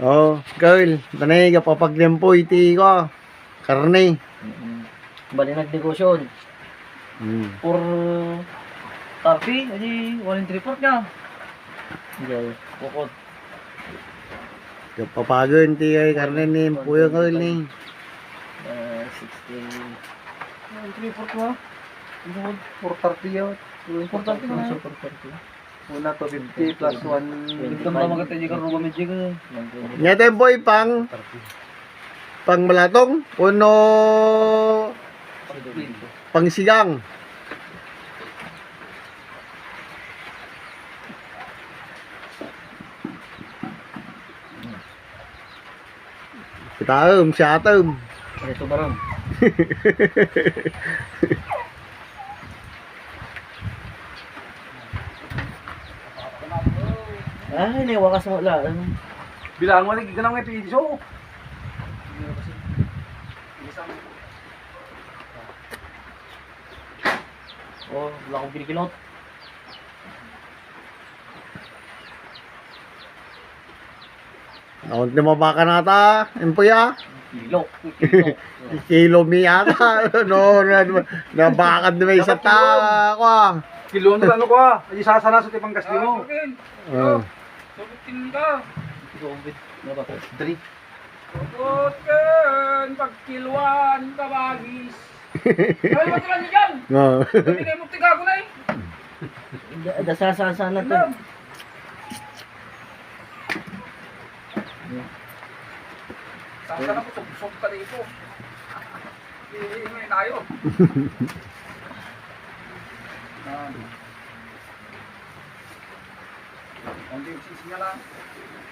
Oh, girl, tanay ka papaglempo iti ko. Karne. Mm-mm. Bali nagnegosyon. Hmm. For Tarpi, adi walang report niya. Hindi, bukod. Kapapagon ti kay karne ni puyo girl ni. Uh, 60. Walang report mo. Bukod. For Tarpi yun. For Tarpi na. For Tarpi. Una to 50 plus 1. Ito ba magkata di ka ruba medyo ka? Nya boy pang pang malatong uno pang sigang. Kita um, siya atom. Ito ba Ay, niwakas mo lang. Bilang mo nagiging ng episo. Oh, wala akong pinikilot. Naon ni mabaka nata, empoya. Kilo. Kilo. Kilo mi ata. no, na, na bakad na may isa ta. Kilo na ano ka? Ay sasana sa tipang kasli mo. Oh. Ka. Gobit. Ano ba? Dri. Pagkutken, pagkilwan, kabagis. Ay, mo lang dyan. Oh. Bigay mo tiga ko na eh. Dasasasa na to. Sasa na ko, subsog ka dito. Hindi yung sisi niya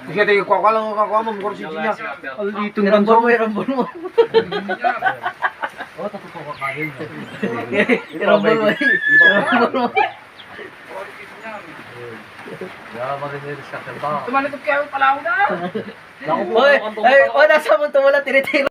Kasi tayo kwa kwa lang kwa mo mukha sisi niya. Alito na Rambol mo, rambol mo. Oh, tapos ko kakain. Rambol mo. Rambol mo. Di sisi niya. Tumalikot kayo pala ako na. Ay, oh, nasa mo tumula, tinitiro.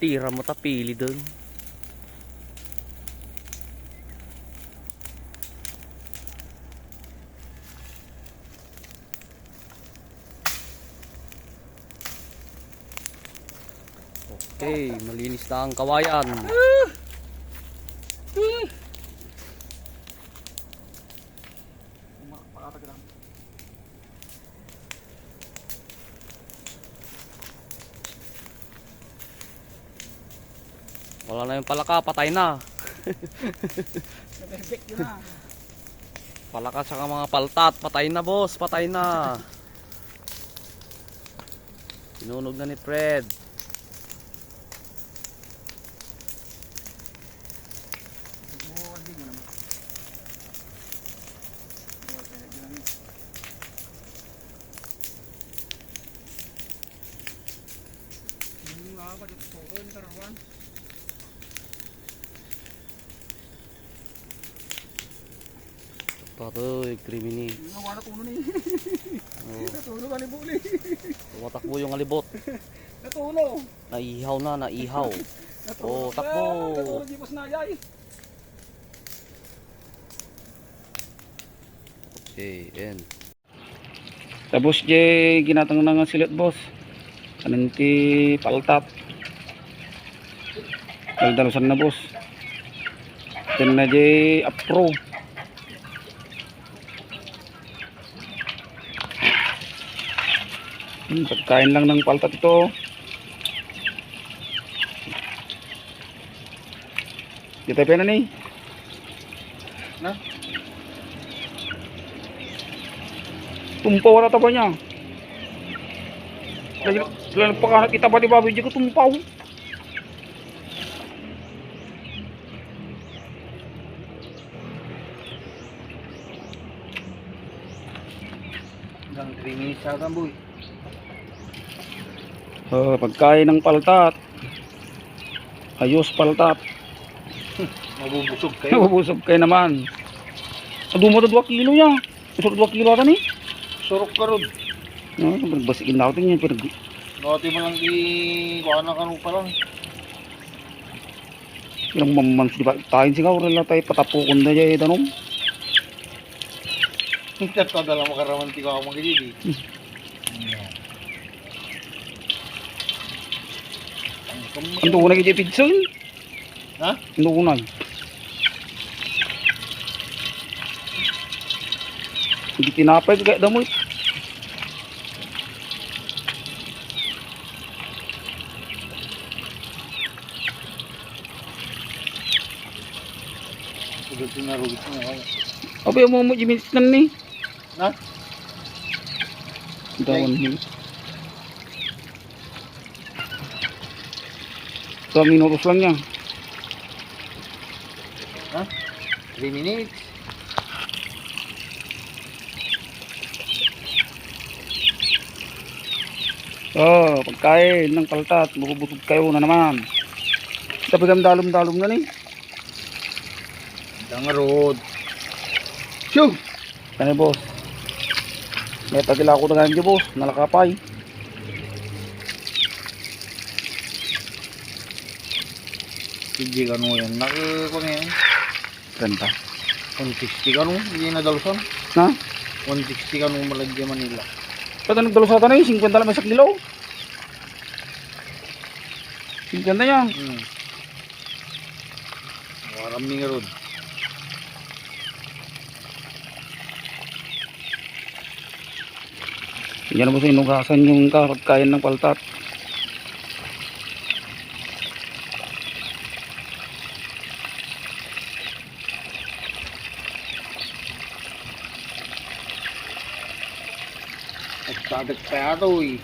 Tira mo tapili doon. Okay, malinis na ang kawayan. Wala na yung palaka, patay na. palaka sa mga paltat, patay na boss, patay na. Sinunog na ni Fred. Patoy, 3 minutes. Nawa na tuno ni. Oh, Natulo ka ni Buli. tumatakbo yung alibot. Natulo. Naihaw na, naihaw. Natulo. Oh, takbo. Natulo di pas na yay. Okay, end. Tapos jay ginatang na nga silit boss. Kananti paltap. Daldalusan na boss. Then na jay apro. Hmm, pagkain lang ng paltat ito. Kita pa na ni. Na? Tumpaw na taba niya. Lagi selain pakanak kita ba di babi juga tumpaw. Hanggang 3 minutes ata boy. Uh, pagkain ng paltat. Ayos paltat. Mabubusog kayo. Nabubusog kayo naman. Mo 2 kilo niya. Usok 2 kilo ata ni. Surok ka ron. No, basikin natin yan. Pero Ngoti mo lang di kuha na kanong pa lang. ilang mamans di ba? Tayin sigaw. Rela tayo patapukon na dyan. Danom. Ito to dala mo karaman ti ko ako magigidi. Ang tunay kaya pizza yun. Ha? Ang tunay. Hindi tinapay kaya damoy. Sugod na rugit mo ako. Apa yung mo jimis nan ni? Ha? Dawan ni. Dua minutos lang yan. 3 minutes. Oh, pagkain ng paltat. Bubusog kayo na naman. Tapi kami dalom-dalom na ni. Dangarod. Shoo! Kaya boss. May tagila ako na ganyan boss. Nalakapay. Ka no yan. Naki ko na yan. Ganda. 160 ka no. Hindi na dalusan. Ha? 160 ka no malagyan Manila. Pwede nagdalo sa tanay. 50 lang sa kilo. 50 na yan. Hmm. Marami nga ron. Yan na boss. Inugasan yung pagkain ng paltat. Nagsadag kaya to eh.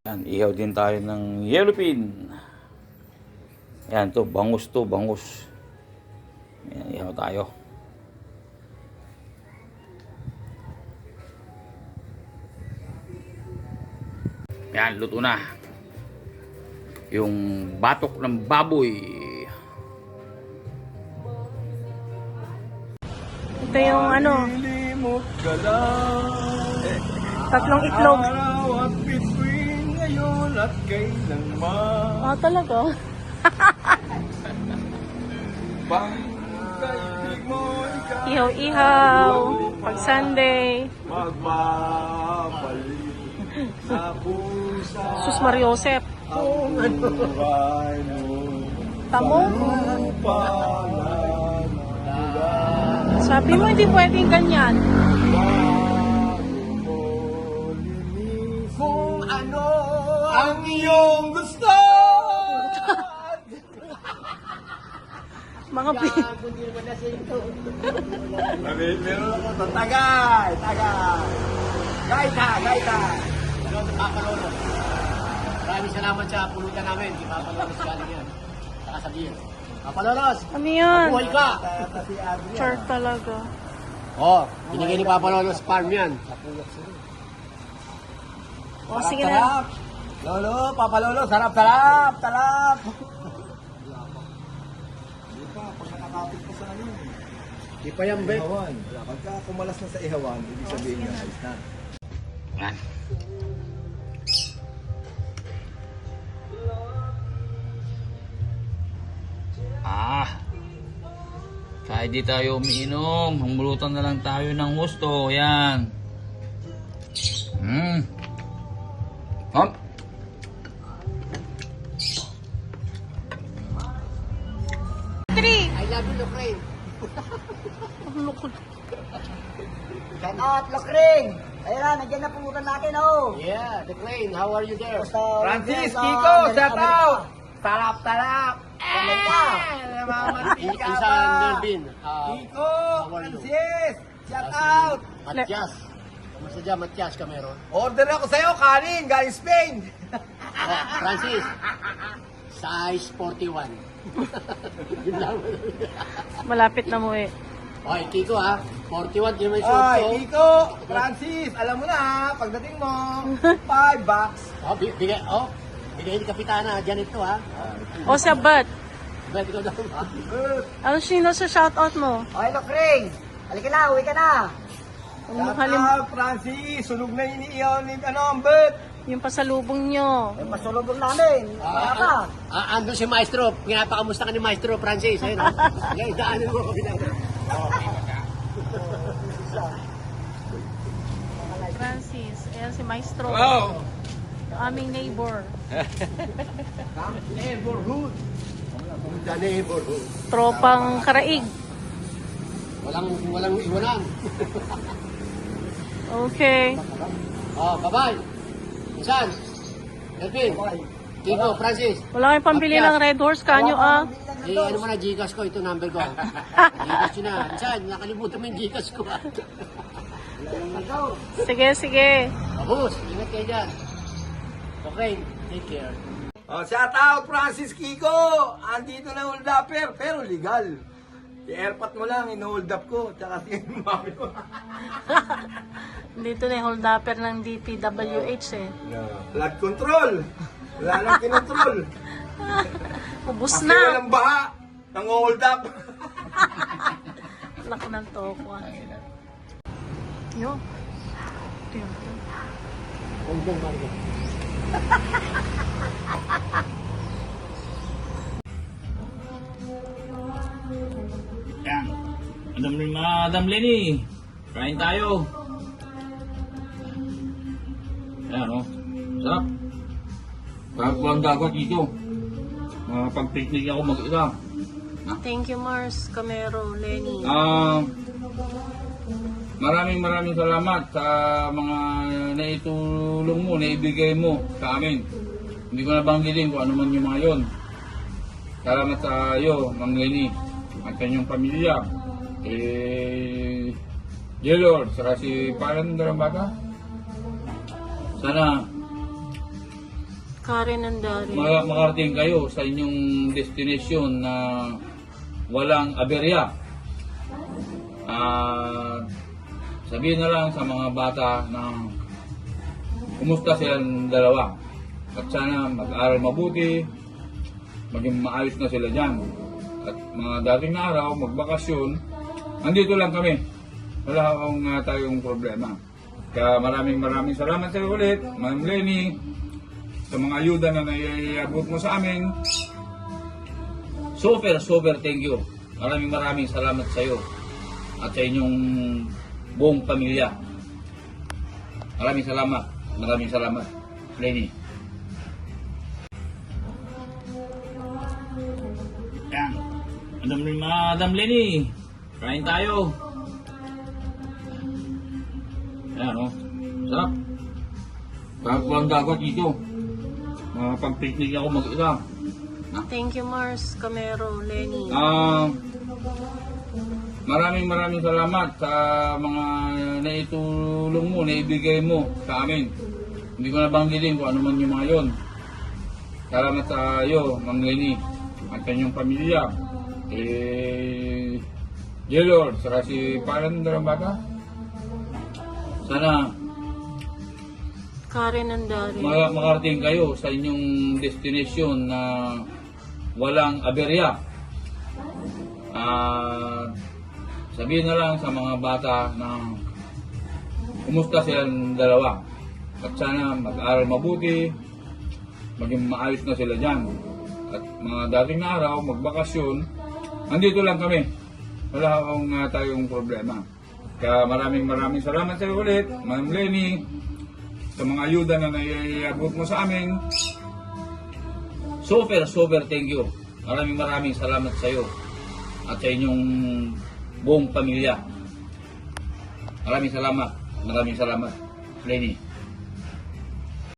Yan, ihaw din tayo ng yellow pin. Yan to, bangus to, bangus. Yan, ihaw tayo. Yan, luto na. Yung batok ng baboy. Ito yung ano, tatlong itlog. Ah, talaga? Ihaw-ihaw, pag Sunday. Sus Mariosep. Tamo? Sabi mo hindi pwedeng ganyan. Ang iyong gusto! Mga pi... Meron ako to. Tagay! Tagay! Gaita! Gaita! Ano, Papa Lolo. Maraming salamat sa pulutan namin. Si Papa Lolos galing yan. Saka sa beer. Papa Lolos! Ano yan? Buhay ka! Char talaga. Oh, binigay ni Papa Lolos farm yan. O, sige na. Lolo, Papa Lolo, sarap, sarap, sarap. Di pa, pag nakakapit pa sa ano. Di pa yan, Bet. Ihawan. Pagka kumalas na sa ihawan, ibig sabihin niya, ayos na. Yan. Kahit di tayo umiinom, humulutan na lang tayo ng gusto. Yan. Hmm. Hop. Three. I love you, Locraine. Shout out, Lokring! Ayun na, nandiyan na pulutan natin, oh! Yeah, the crane. How are you there? Basta, Francis, sa Kiko, Amerika, shout out! Sarap, sarap! Amerika. Namamantika Isa, Nervin. Uh, Kiko, you? Francis, shout out! Matias. Kamusta dyan, Matias Cameron? Order ako sa'yo, kanin, galing Spain. Oh, Francis. Size 41. Yun lang. Malapit na mo eh. Okay, Kiko ha. 41, yun may suot Ay, ko. Kiko, Francis, alam mo na ha, pagdating mo, 5 bucks. Oh, bi- bigay, oh. Bigay ni Kapitana, dyan ito ha. O sa bat. Bet ko daw ha. Ano sino sa shoutout mo? Okay, Lokring! Halika na, uwi ka na! Ang Shout halim, out, Francis, sunog na iniiyaw ni ano, ang bet. yung pasalubong nyo. Ay, masulubong namin! Kaya ka! Ah, ah, andun si Maestro. Pinapakamusta ka ni Maestro Francis. Ayun ha. Ngayon, daanan mo. Francis, ayan si Maestro. Hello. Yung aming neighbor. Neighborhood. The neighborhood. Tropang karaig. Walang, walang iwanan. Okay. Oh, bye-bye. Saan? Elvin. Kiko, Francis. Wala kayong pambili ng Red Horse kanyo ah. Eh, ano mo na, Gcash ko. Ito number ko. Gcash yun na. Saan? Nakalimutan mo yung Gcash ko. ah. Sige, sige. Babus, ingat kayo dyan. Okay, take care. Oh, shout out, Francis Kiko. Andito na hold upper, pero legal. I-airpot mo lang, in-hold up ko. Tsaka si mami ko. Dito na yung hold upper ng DPWH eh. Flood control. Wala nang kinontrol. Ubus Kasi na. walang baha. Nang hold up. Lak ng toko ah. Yo. Tiyo. Hongkong, Margo. Yan. Madam, Madam Lenny. Kain tayo. Ayan o. Sarap. Kahit walang dagat dito. Makapag-picnic ako mag-isa. Thank you Mars, Camero, Lenny. Ah, maraming maraming salamat sa mga naitulong mo, naibigay mo sa amin. Hindi ko nabanggitin kung ano man yung mga yon. Salamat sa iyo, Ma'am Lenny, at sa inyong pamilya. Eh, dear Lord, saka si Paran Darambata. Sana Karen Andari. ma- makarating kayo sa inyong destination na walang aberya. Ah, sabihin na lang sa mga bata na kumusta silang dalawa. At sana mag-aral mabuti, maging maayos na sila dyan. At mga dating na araw, magbakasyon, nandito lang kami. Wala akong uh, tayong problema. Kaya maraming maraming salamat sa iyo ulit, Ma'am Lenny, sa mga ayuda na naiabot mo sa amin. Super, super thank you. Maraming maraming salamat sa iyo at sa inyong buong pamilya. Maraming salamat. Maraming salamat. Lenny. Yan. Madam, Madam Lenny, kain tayo. Ayan o. Sarap. Kahit walang dagat dito. Makapag-picnic ako mag-isa. Thank you Mars, Camero, Lenny. Ah, maraming maraming salamat sa mga naitulong mo, naibigay mo sa amin. Hindi ko nabanggitin kung ano man yung mga yon. Salamat sa iyo, Ma'am Lenny, at sa inyong pamilya. Eh, dear Lord, saka si Paran Darambata. Sana Karen Andari. Maka- makarating kayo sa inyong destination na walang aberya. Ah, sabihin na lang sa mga bata na kumusta silang dalawa. At sana mag-aral mabuti, maging maayos na sila dyan. At mga dating na araw, magbakasyon, andito lang kami. Wala akong uh, tayong problema. Kaya maraming maraming salamat sa iyo ulit, Ma'am Lenny, sa mga ayuda na naiabot mo sa amin. Super, super thank you. Maraming maraming salamat sa iyo at sa inyong buong pamilya. Maraming salamat. Maraming salamat. Lenny.